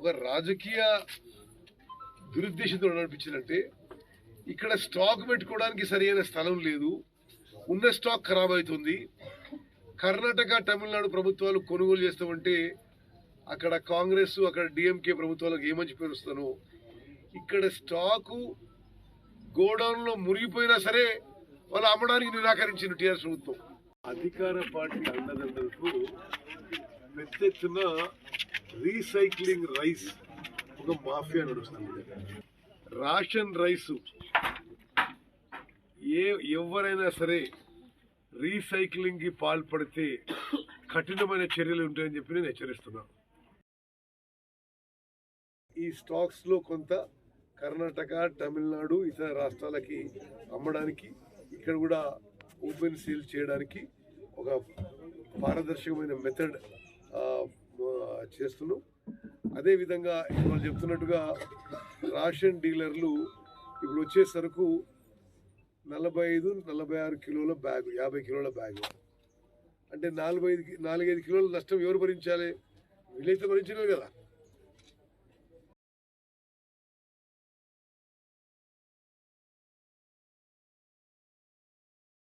ఒక రాజకీయ దురుద్దేశంతో నడిపించిందంటే ఇక్కడ స్టాక్ పెట్టుకోవడానికి సరైన స్థలం లేదు ఉన్న స్టాక్ ఖరాబ్ అవుతుంది. కర్ణాటక తమిళనాడు ప్రభుత్వాలు కొనుగోలు చేస్తామంటే అక్కడ కాంగ్రెస్ అక్కడ డిఎంకే ప్రభుత్వాలకు ఏ పేరు వస్తానో ఇక్కడ స్టాకు గోడౌన్లో మురిగిపోయినా సరే వాళ్ళు అమ్మడానికి నిరాకరించిన టీఆర్ఎస్ ప్రభుత్వం. అధికార పార్టీ అన్నదండలకు పెద్ద ఎత్తున రీసైక్లింగ్ రైస్ ఒక మాఫియా నడుస్తుంది. Ration rice. ఏ ఎవరైనా సరే రీసైక్లింగ్కి పాల్పడితే కఠినమైన చర్యలు ఉంటాయని చెప్పి నేను హెచ్చరిస్తున్నాను ఈ స్టాక్స్లో కొంత కర్ణాటక తమిళనాడు ఇతర రాష్ట్రాలకి అమ్మడానికి ఇక్కడ కూడా ఓపెన్ సీల్ చేయడానికి ఒక పారదర్శకమైన మెథడ్ చేస్తున్నాం. అదేవిధంగా ఇప్పుడు వాళ్ళు చెప్తున్నట్టుగా రాషన్ డీలర్లు ఇప్పుడు వచ్చే సరుకు నలభై ఐదు నలభై ఆరు కిలోల బ్యాగ్ యాభై కిలోల బ్యాగ్. అంటే నాలుగు ఐదు నాలుగైదు కిలోల నష్టం ఎవరు భరించాలి? వీళ్ళైతే భరించలేరు కదా.